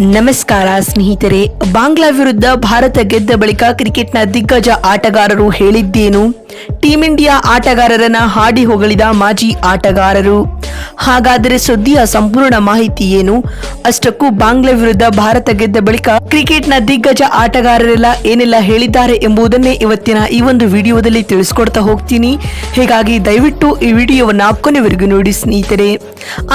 ನಮಸ್ಕಾರ ಸ್ನೇಹಿತರೆ, ಬಾಂಗ್ಲಾ ವಿರುದ್ಧ ಭಾರತ ಗೆದ್ದ ಬಳಿಕ ಕ್ರಿಕೆಟ್ನ ದಿಗ್ಗಜ ಆಟಗಾರರು ಹೇಳಿದ್ದೇನು? ಟೀಂ ಇಂಡಿಯಾ ಆಟಗಾರರನ್ನ ಹಾಡಿ ಹೊಗಳಿದ ಮಾಜಿ ಆಟಗಾರರು. ಹಾಗಾದರೆ ಸುದ್ದಿಯ ಸಂಪೂರ್ಣ ಮಾಹಿತಿ ಏನು? ಅಷ್ಟಕ್ಕೂ ಬಾಂಗ್ಲಾ ವಿರುದ್ಧ ಭಾರತ ಗೆದ್ದ ಬಳಿಕ ಕ್ರಿಕೆಟ್ನ ದಿಗ್ಗಜ ಆಟಗಾರರೆಲ್ಲ ಏನೆಲ್ಲ ಹೇಳಿದ್ದಾರೆ ಎಂಬುದನ್ನೇ ಇವತ್ತಿನ ಈ ಒಂದು ವಿಡಿಯೋದಲ್ಲಿ ತಿಳಿಸ್ಕೊಡ್ತಾ ಹೋಗ್ತೀನಿ. ಹೀಗಾಗಿ ದಯವಿಟ್ಟು ಈ ವಿಡಿಯೋವನ್ನು ಕೊನೆವರೆಗೂ ನೋಡಿ ಸ್ನೇಹಿತರೆ.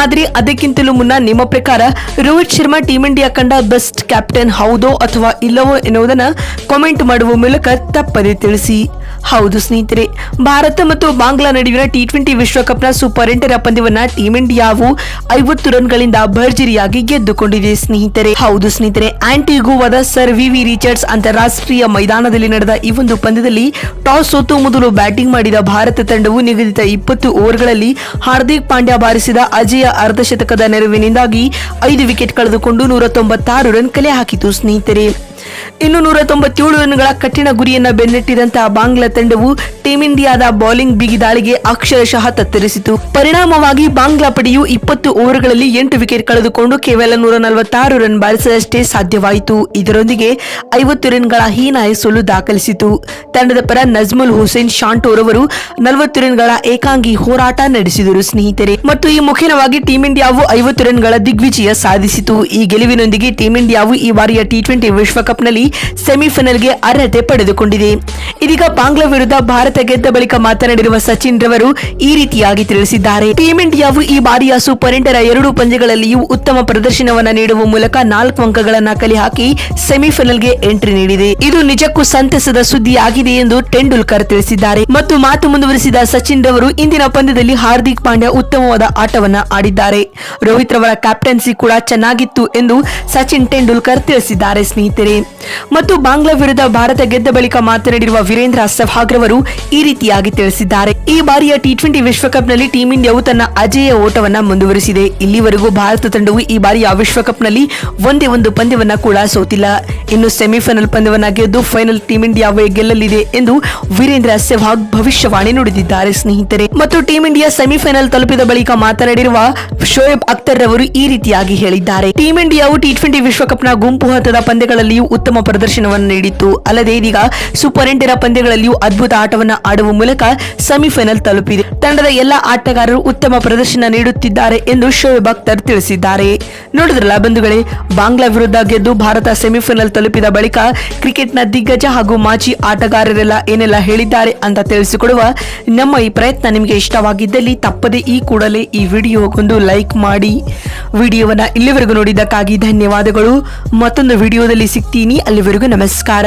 ಆದರೆ ಅದಕ್ಕಿಂತಲೂ ಮುನ್ನ ನಿಮ್ಮ ಪ್ರಕಾರ ರೋಹಿತ್ ಶರ್ಮಾ ಟೀಂ ಇಂಡಿಯಾ ಕಂಡ ಬೆಸ್ಟ್ ಕ್ಯಾಪ್ಟನ್ ಹೌದೋ ಅಥವಾ ಇಲ್ಲವೋ ಎನ್ನುವುದನ್ನು ಕಾಮೆಂಟ್ ಮಾಡುವ ಮೂಲಕ ತಪ್ಪದೆ ತಿಳಿಸಿ. ಹೌದು ಸ್ನೇಹಿತರೆ, ಭಾರತ ಮತ್ತು ಬಾಂಗ್ಲಾ ನಡುವಿನ ಟಿ ಟ್ವೆಂಟಿ ವಿಶ್ವಕಪ್ನ ಸೂಪರ್ ಎಂಟರ ಪಂದ್ಯವನ್ನ ಟೀಂ ಇಂಡಿಯಾವು ಐವತ್ತು ರನ್ಗಳಿಂದ ಭರ್ಜರಿಯಾಗಿ ಗೆದ್ದುಕೊಂಡಿದೆ ಸ್ನೇಹಿತರೆ. ಹೌದು ಸ್ನೇಹಿತರೆ ಆಂಟಿಗುವಾದ ಸರ್ ವಿ ವಿ ರಿಚರ್ಡ್ಸ್ ಅಂತಾರಾಷ್ಟ್ರೀಯ ಮೈದಾನದಲ್ಲಿ ನಡೆದ ಈ ಒಂದು ಪಂದ್ಯದಲ್ಲಿ ಟಾಸ್ ಸೋತು ಮೊದಲು ಬ್ಯಾಟಿಂಗ್ ಮಾಡಿದ ಭಾರತ ತಂಡವು ನಿಗದಿತ ಇಪ್ಪತ್ತು ಓವರ್ಗಳಲ್ಲಿ ಹಾರ್ದಿಕ್ ಪಾಂಡ್ಯ ಬಾರಿಸಿದ ಅಜೇಯ ಅರ್ಧಶತಕದ ನೆರವಿನಿಂದಾಗಿ ಐದು ವಿಕೆಟ್ ಕಳೆದುಕೊಂಡು ನೂರ ತೊಂಬತ್ತಾರು ರನ್ ಕಲೆ ಹಾಕಿತು ಸ್ನೇಹಿತರೆ. ಇನ್ನು ನೂರ ತೊಂಬತ್ತೇಳು ರನ್ಗಳ ಕಠಿಣ ಗುರಿಯನ್ನ ಬೆನ್ನಟ್ಟಿದಂತಹ ಬಾಂಗ್ಲಾ ತಂಡವು ಟೀಂ ಇಂಡಿಯಾದ ಬೌಲಿಂಗ್ ಬಿಗಿದಾಳಿಗೆ ಅಕ್ಷರಶಃ ತತ್ತರಿಸಿತು. ಪರಿಣಾಮವಾಗಿ ಬಾಂಗ್ಲಾ ಪಡೆಯು ಇಪ್ಪತ್ತು ಓವರ್ಗಳಲ್ಲಿ ಎಂಟು ವಿಕೆಟ್ ಕಳೆದುಕೊಂಡು ಕೇವಲ ನೂರ ನಲವತ್ತಾರು ರನ್ ಬಾರಿಸದಷ್ಟೇ ಸಾಧ್ಯವಾಯಿತು. ಇದರೊಂದಿಗೆ ಐವತ್ತು ರನ್ಗಳ ಹೀನಾಯ ಸೋಲು ದಾಖಲಿಸಿತು. ತಂಡದ ಪರ ನಜ್ಮುಲ್ ಹುಸೇನ್, ಶಾಂಟೋರ್ ಅವರು ನಲವತ್ತು ರನ್ಗಳ ಏಕಾಂಗಿ ಹೋರಾಟ ನಡೆಸಿದರು ಸ್ನೇಹಿತರೆ. ಮತ್ತು ಈ ಮುಖೇನವಾಗಿ ಟೀಂ ಇಂಡಿಯಾವು ಐವತ್ತು ರನ್ಗಳ ದಿಗ್ವಿಜಯ ಸಾಧಿಸಿತು. ಈ ಗೆಲುವಿನೊಂದಿಗೆ ಟೀಂ ಇಂಡಿಯಾವು ಈ ಬಾರಿಯ ಟಿ ಟ್ವೆಂಟಿ ವಿಶ್ವಕಪ್ನಲ್ಲಿ ಸೆಮಿಫೈನಲ್ಗೆ ಅರ್ಹತೆ ಪಡೆದುಕೊಂಡಿದೆ. ಇದೀಗ ಬಾಂಗ್ಲಾ ವಿರುದ್ಧ ಭಾರತ ಗೆದ್ದ ಬಳಿಕ ಮಾತನಾಡಿರುವ ಸಚಿನ್ ರವರು ಈ ರೀತಿಯಾಗಿ ತಿಳಿಸಿದ್ದಾರೆ. ಟೀಂ ಇಂಡಿಯಾವು ಈ ಬಾರಿಯ ಸೂಪರ್ ಎಂಟರ ಎರಡು ಪಂದ್ಯಗಳಲ್ಲಿಯೂ ಉತ್ತಮ ಪ್ರದರ್ಶನವನ್ನು ನೀಡುವ ಮೂಲಕ ನಾಲ್ಕು ಅಂಕಗಳನ್ನು ಕಲೆ ಹಾಕಿ ಸೆಮಿಫೈನಲ್ಗೆ ಎಂಟ್ರಿ ನೀಡಿದೆ. ಇದು ನಿಜಕ್ಕೂ ಸಂತಸದ ಸುದ್ದಿಯಾಗಿದೆ ಎಂದು ಟೆಂಡೂಲ್ಕರ್ ತಿಳಿಸಿದ್ದಾರೆ. ಮತ್ತು ಮಾತು ಮುಂದುವರಿಸಿದ ಸಚಿನ್ ರವರು ಇಂದಿನ ಪಂದ್ಯದಲ್ಲಿ ಹಾರ್ದಿಕ್ ಪಾಂಡ್ಯ ಉತ್ತಮವಾದ ಆಟವನ್ನು ಆಡಿದ್ದಾರೆ. ರೋಹಿತ್ ರವರ ಕ್ಯಾಪ್ಟನ್ಸಿ ಕೂಡ ಚೆನ್ನಾಗಿತ್ತು ಎಂದು ಸಚಿನ್ ಟೆಂಡೂಲ್ಕರ್ ತಿಳಿಸಿದ್ದಾರೆ ಸ್ನೇಹಿತರೆ. ಮತ್ತು ಬಾಂಗ್ಲಾ ವಿರುದ್ಧ ಭಾರತ ಗೆದ್ದ ಬಳಿಕ ಮಾತನಾಡಿರುವ ವೀರೇಂದ್ರ ಸೆಹ್ವಾಗ್ ರವರು ಈ ರೀತಿಯಾಗಿ ತಿಳಿಸಿದ್ದಾರೆ. ಈ ಬಾರಿಯ ಟಿ ಟ್ವೆಂಟಿ ವಿಶ್ವಕಪ್ನಲ್ಲಿ ಟೀಂ ಇಂಡಿಯಾವು ತನ್ನ ಅಜೇಯ ಓಟವನ್ನು ಮುಂದುವರಿಸಿದೆ. ಇಲ್ಲಿವರೆಗೂ ಭಾರತ ತಂಡವು ಈ ಬಾರಿಯ ವಿಶ್ವಕಪ್ನಲ್ಲಿ ಒಂದೇ ಒಂದು ಪಂದ್ಯವನ್ನ ಕೂಡ ಸೋತಿಲ್ಲ ಇನ್ನು ಸೆಮಿಫೈನಲ್ ಪಂದ್ಯವನ್ನು ಗೆದ್ದು ಫೈನಲ್ ಟೀಂ ಇಂಡಿಯಾವೇ ಗೆಲ್ಲಲಿದೆ ಎಂದು ವೀರೇಂದ್ರ ಸೆಹ್ವಾಗ್ ಭವಿಷ್ಯವಾಣಿ ನುಡಿದಿದ್ದಾರೆ ಸ್ನೇಹಿತರೆ. ಮತ್ತು ಟೀಂ ಇಂಡಿಯಾ ಸೆಮಿಫೈನಲ್ ತಲುಪಿದ ಬಳಿಕ ಮಾತನಾಡಿರುವ ಶೋಯಬ್ ಅಖ್ತರ್ ರವರು ಈ ರೀತಿಯಾಗಿ ಹೇಳಿದ್ದಾರೆ. ಟೀಂ ಇಂಡಿಯಾವು ಟಿ ಟ್ವೆಂಟಿ ವಿಶ್ವಕಪ್ನ ಗುಂಪು ಹಂತದ ಪಂದ್ಯಗಳಲ್ಲಿಯೂ ಉತ್ತಮ ಪ್ರದರ್ಶನವನ್ನು ನೀಡಿತ್ತು. ಅಲ್ಲದೆ ಇದೀಗ ಸೂಪರ್ ಎಂಟರ ಪಂದ್ಯಗಳಲ್ಲಿಯೂ ಅದ್ಭುತ ಆಟವನ್ನು ಆಡುವ ಮೂಲಕ ಸೆಮಿಫೈನಲ್ ತಲುಪಿದೆ. ತಂಡದ ಎಲ್ಲಾ ಆಟಗಾರರು ಉತ್ತಮ ಪ್ರದರ್ಶನ ನೀಡುತ್ತಿದ್ದಾರೆ ಎಂದು ಶೋಯಬ್ ಅಖ್ತರ್ ತಿಳಿಸಿದ್ದಾರೆ. ನೋಡಿದ್ರಲ್ಲ ಬಂಧುಗಳೇ, ಬಾಂಗ್ಲಾ ವಿರುದ್ಧ ಗೆದ್ದು ಭಾರತ ಸೆಮಿಫೈನಲ್ ತಲುಪಿದ ಬಳಿಕ ಕ್ರಿಕೆಟ್ನ ದಿಗ್ಗಜ ಹಾಗೂ ಮಾಜಿ ಆಟಗಾರರೆಲ್ಲ ಏನೆಲ್ಲ ಹೇಳಿದ್ದಾರೆ ಅಂತ ತಿಳಿಸಿಕೊಡುವ ನಮ್ಮ ಈ ಪ್ರಯತ್ನ ನಿಮಗೆ ಇಷ್ಟವಾಗಿದ್ದಲ್ಲಿ ತಪ್ಪದೆ ಈ ಕೂಡಲೇ ಈ ವಿಡಿಯೋಗೊಂದು ಲೈಕ್ ಮಾಡಿ. ವಿಡಿಯೋವನ್ನ ಇಲ್ಲಿವರೆಗೂ ನೋಡಿದ್ದಕ್ಕಾಗಿ ಧನ್ಯವಾದಗಳು. ಮತ್ತೊಂದು ವಿಡಿಯೋದಲ್ಲಿ ಸಿಗ್ತೀನಿ ಅಲ್ಲಿವರೆಗೂ ನಮಸ್ಕಾರ.